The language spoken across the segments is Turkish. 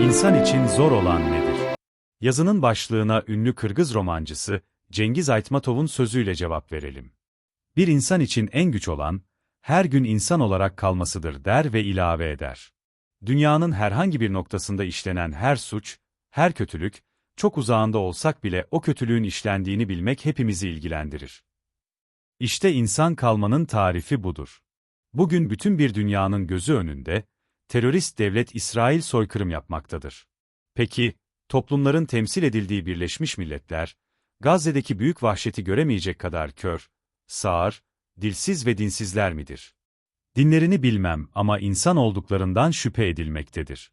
İnsan için zor olan nedir? Yazının başlığına ünlü Kırgız romancısı Cengiz Aytmatov'un sözüyle cevap verelim. Bir insan için en güç olan, her gün insan olarak kalmasıdır der ve ilave eder. Dünyanın herhangi bir noktasında işlenen her suç, her kötülük, çok uzağında olsak bile o kötülüğün işlendiğini bilmek hepimizi ilgilendirir. İşte insan kalmanın tarifi budur. Bugün bütün bir dünyanın gözü önünde, terörist devlet İsrail soykırım yapmaktadır. Peki, toplumların temsil edildiği Birleşmiş Milletler, Gazze'deki büyük vahşeti göremeyecek kadar kör, sağır, dilsiz ve dinsizler midir? Dinlerini bilmem ama insan olduklarından şüphe edilmektedir.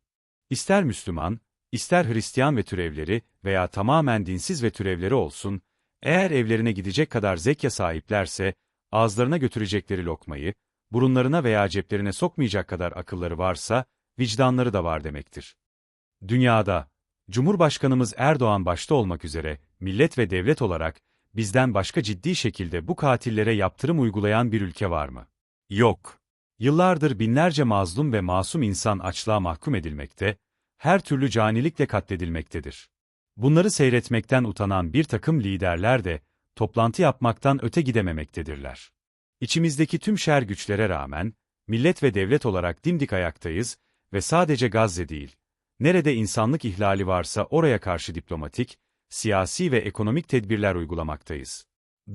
İster Müslüman, ister Hristiyan ve türevleri veya tamamen dinsiz ve türevleri olsun, eğer evlerine gidecek kadar zekya sahiplerse, ağızlarına götürecekleri lokmayı, burunlarına veya ceplerine sokmayacak kadar akılları varsa, vicdanları da var demektir. Dünyada, Cumhurbaşkanımız Erdoğan başta olmak üzere, millet ve devlet olarak, bizden başka ciddi şekilde bu katillere yaptırım uygulayan bir ülke var mı? Yok. Yıllardır binlerce mazlum ve masum insan açlığa mahkum edilmekte, her türlü canilikle katledilmektedir. Bunları seyretmekten utanan bir takım liderler de, toplantı yapmaktan öte gidememektedirler. İçimizdeki tüm şer güçlere rağmen, millet ve devlet olarak dimdik ayaktayız ve sadece Gazze değil, nerede insanlık ihlali varsa oraya karşı diplomatik, siyasi ve ekonomik tedbirler uygulamaktayız.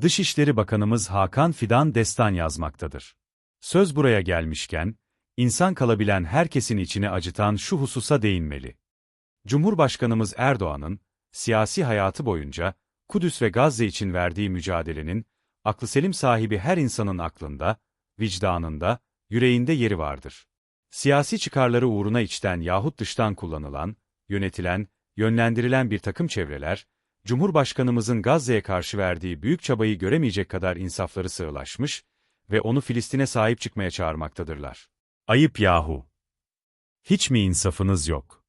Dışişleri Bakanımız Hakan Fidan destan yazmaktadır. Söz buraya gelmişken, insan kalabilen herkesin içini acıtan şu hususa değinmeli. Cumhurbaşkanımız Erdoğan'ın, siyasi hayatı boyunca, Kudüs ve Gazze için verdiği mücadelenin, aklı selim sahibi her insanın aklında, vicdanında, yüreğinde yeri vardır. Siyasi çıkarları uğruna içten yahut dıştan kullanılan, yönetilen, yönlendirilen bir takım çevreler, Cumhurbaşkanımızın Gazze'ye karşı verdiği büyük çabayı göremeyecek kadar insafları sığlaşmış ve onu Filistin'e sahip çıkmaya çağırmaktadırlar. Ayıp yahu! Hiç mi insafınız yok?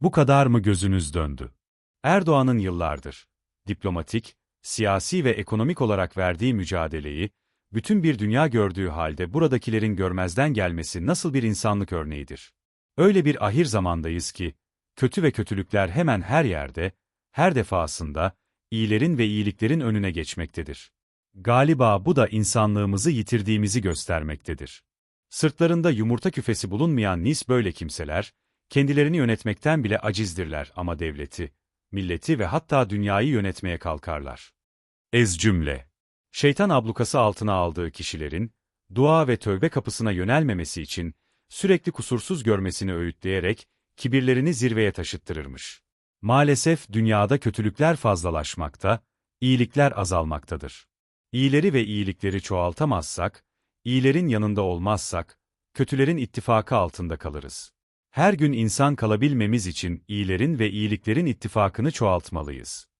Bu kadar mı gözünüz döndü? Erdoğan'ın yıllardır, diplomatik, siyasi ve ekonomik olarak verdiği mücadeleyi, bütün bir dünya gördüğü halde buradakilerin görmezden gelmesi nasıl bir insanlık örneğidir? Öyle bir ahir zamandayız ki, kötü ve kötülükler hemen her yerde, her defasında, iyilerin ve iyiliklerin önüne geçmektedir. Galiba bu da insanlığımızı yitirdiğimizi göstermektedir. Sırtlarında yumurta küfesi bulunmayan nis böyle kimseler, kendilerini yönetmekten bile acizdirler ama devleti, milleti ve hatta dünyayı yönetmeye kalkarlar. Ez cümle. Şeytan ablukası altına aldığı kişilerin, dua ve tövbe kapısına yönelmemesi için, sürekli kusursuz görmesini öğütleyerek, kibirlerini zirveye taşıttırırmış. Maalesef dünyada kötülükler fazlalaşmakta, iyilikler azalmaktadır. İyileri ve iyilikleri çoğaltamazsak, iyilerin yanında olmazsak, kötülerin ittifakı altında kalırız. Her gün insan kalabilmemiz için iyilerin ve iyiliklerin ittifakını çoğaltmalıyız.